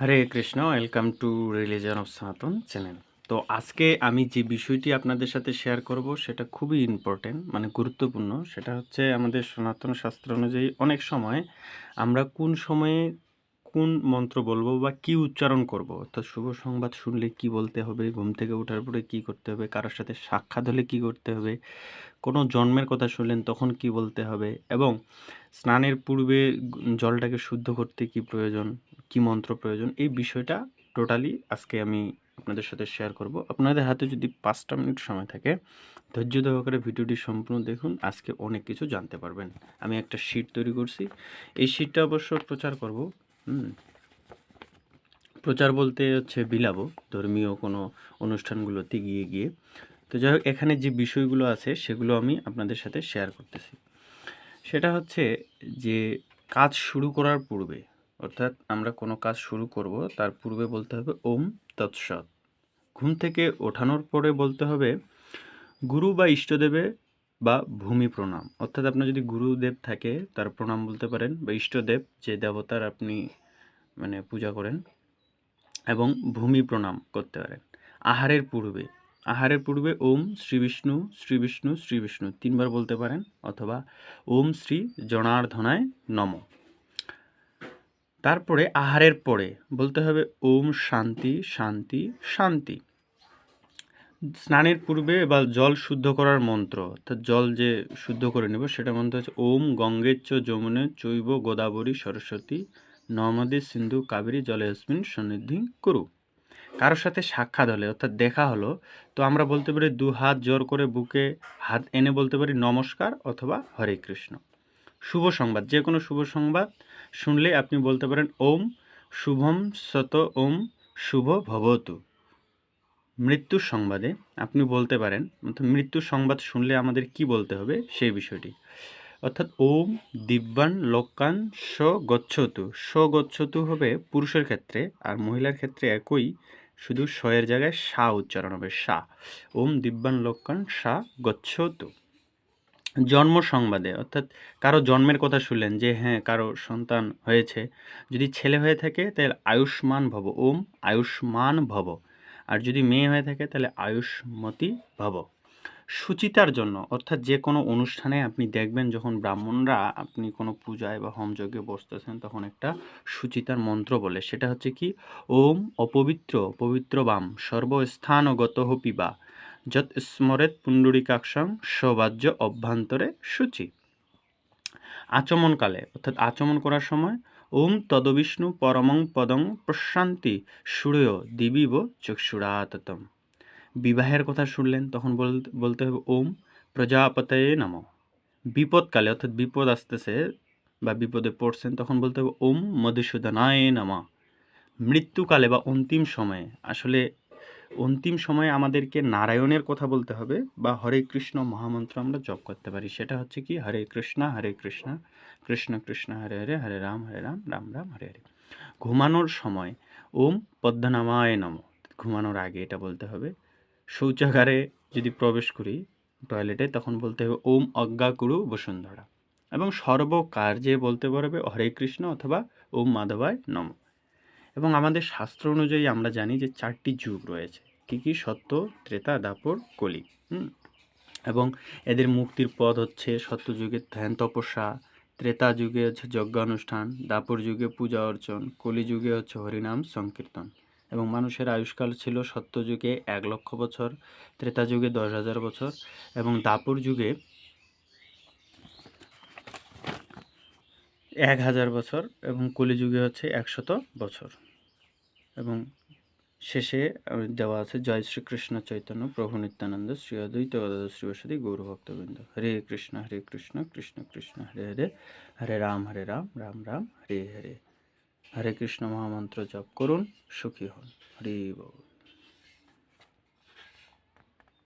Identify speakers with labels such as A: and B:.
A: Hare Krishna welcome to religion of Sanatan channel তো আজকে আমি যে বিষয়টি আপনাদের সাথে শেয়ার করব সেটা খুবই ইম্পর্টেন্ট মানে গুরুত্বপূর্ণ সেটা হচ্ছে আমাদের সনাতন শাস্ত্র অনুযায়ী অনেক সময় আমরা কোন সময়ে কোন মন্ত্র বলবো বা কি উচ্চারণ করব তো শুভ সংবাদ শুনলে কি বলতে হবে ঘুম থেকে ওঠার পরে কি করতে হবে কারোর সাথে সাক্ষাৎ হলে কি করতে হবে কোনো জন্মের কথা শুনলেন তখন কি বলতে হবে এবং স্নানের পূর্বে জলটাকে শুদ্ধ করতে কি প্রয়োজন কি মন্ত্র প্রয়োজন এই বিষয়টা টোটালি আজকে আমি আপনাদের সাথে শেয়ার করব আপনাদের হাতে যদি পাঁচটা মিনিট সময় থাকে ধৈর্য করে ভিডিওটি সম্পূর্ণ দেখুন আজকে অনেক কিছু জানতে পারবেন আমি একটা শিট তৈরি করছি এই শিটটা অবশ্য প্রচার করব প্রচার বলতে হচ্ছে বিলাবো ধর্মীয় কোনো অনুষ্ঠানগুলোতে গিয়ে গিয়ে তো যাই হোক এখানে যে বিষয়গুলো আছে সেগুলো আমি আপনাদের সাথে শেয়ার করতেছি সেটা হচ্ছে যে কাজ শুরু করার পূর্বে অর্থাৎ আমরা কোনো কাজ শুরু করব তার পূর্বে বলতে হবে ওম তৎসৎ ঘুম থেকে ওঠানোর পরে বলতে হবে গুরু বা ইষ্টদেবে বা ভূমি প্রণাম অর্থাৎ আপনার যদি গুরুদেব থাকে তার প্রণাম বলতে পারেন বা ইষ্টদেব যে দেবতার আপনি মানে পূজা করেন এবং ভূমি প্রণাম করতে পারেন আহারের পূর্বে আহারের পূর্বে ওম শ্রী বিষ্ণু শ্রী বিষ্ণু শ্রী বিষ্ণু তিনবার বলতে পারেন অথবা ওম শ্রী জনার্ধনায় নম তারপরে আহারের পরে বলতে হবে ওম শান্তি শান্তি শান্তি স্নানের পূর্বে বা জল শুদ্ধ করার মন্ত্র অর্থাৎ জল যে শুদ্ধ করে নেব সেটা মন্ত্র হচ্ছে ওম গঙ্গেচ্চ যমুনে চৈব গোদাবরী সরস্বতী নর্মদে সিন্ধু কাবেরী হসমিন সন্নিধি করু কারোর সাথে সাক্ষাৎ হলে অর্থাৎ দেখা হলো তো আমরা বলতে পারি দু হাত জোর করে বুকে হাত এনে বলতে পারি নমস্কার অথবা হরে কৃষ্ণ শুভ সংবাদ যে কোনো শুভ সংবাদ শুনলে আপনি বলতে পারেন ওম শুভম শত ওম শুভ ভবতু মৃত্যু সংবাদে আপনি বলতে পারেন অর্থাৎ মৃত্যু সংবাদ শুনলে আমাদের কি বলতে হবে সেই বিষয়টি অর্থাৎ ওম দিব্যান লোকান স গচ্ছতু স গচ্ছতু হবে পুরুষের ক্ষেত্রে আর মহিলার ক্ষেত্রে একই শুধু স এর জায়গায় সা উচ্চারণ হবে সা ওম দিব্যান লোকান সা গচ্ছতু জন্ম সংবাদে অর্থাৎ কারো জন্মের কথা শুনলেন যে হ্যাঁ কারো সন্তান হয়েছে যদি ছেলে হয়ে থাকে তাহলে আয়ুষ্মান ভব ওম আয়ুষ্মান ভব আর যদি মেয়ে হয়ে থাকে তাহলে আয়ুষ্মতি ভব সুচিতার জন্য অর্থাৎ যে কোনো অনুষ্ঠানে আপনি দেখবেন যখন ব্রাহ্মণরা আপনি কোনো পূজায় বা হোমযজ্ঞে বসতেছেন তখন একটা সুচিতার মন্ত্র বলে সেটা হচ্ছে কি ওম অপবিত্র পবিত্র বাম সর্বস্থানগত পিবা যত স্মরেত পুণ্ডরীকাক্ষং সৌভাজ্য অভ্যন্তরে সূচি আচমনকালে অর্থাৎ আচমন করার সময় ওম তদবিষ্ণু পরমং পদং প্রশান্তি সূর্য দিবিব চক্ষুরাততম বিবাহের কথা শুনলেন তখন বলতে হবে ওম প্রজাপতয়ে নম বিপদকালে অর্থাৎ বিপদ আসতেছে বা বিপদে পড়ছেন তখন বলতে হবে ওম মধুসূদনায় নম মৃত্যুকালে বা অন্তিম সময়ে আসলে অন্তিম সময়ে আমাদেরকে নারায়ণের কথা বলতে হবে বা হরে কৃষ্ণ মহামন্ত্র আমরা জপ করতে পারি সেটা হচ্ছে কি হরে কৃষ্ণ হরে কৃষ্ণ কৃষ্ণ কৃষ্ণ হরে হরে হরে রাম হরে রাম রাম রাম হরে হরে ঘুমানোর সময় ওম পদ্মনামায় নম ঘুমানোর আগে এটা বলতে হবে শৌচাগারে যদি প্রবেশ করি টয়লেটে তখন বলতে হবে ওম অজ্ঞাকুরু বসুন্ধরা এবং সর্বকার্যে বলতে পারবে হরে কৃষ্ণ অথবা ওম মাধবায় নমঃ এবং আমাদের শাস্ত্র অনুযায়ী আমরা জানি যে চারটি যুগ রয়েছে কী কী সত্য ত্রেতা দাপর কলি এবং এদের মুক্তির পথ হচ্ছে যুগে ধ্যান তপস্যা ত্রেতা যুগে হচ্ছে যজ্ঞানুষ্ঠান দাপর যুগে পূজা অর্চন কলি যুগে হচ্ছে হরিনাম সংকীর্তন এবং মানুষের আয়ুষ্কাল ছিল সত্যযুগে এক লক্ষ বছর ত্রেতা যুগে দশ হাজার বছর এবং দাপর যুগে এক হাজার বছর এবং কলিযুগে হচ্ছে একশত বছর এবং শেষে দেওয়া আছে জয় শ্রীকৃষ্ণ চৈতন্য প্রভু নিত্যানন্দ শ্রী অদ্বৈত শ্রীবসতী গৌরভক্তবৃন্দ হরে কৃষ্ণ হরে কৃষ্ণ কৃষ্ণ কৃষ্ণ হরে হরে হরে রাম হরে রাম রাম রাম হরে হরে হরে কৃষ্ণ মহামন্ত্র জপ করুন সুখী হন হরে বল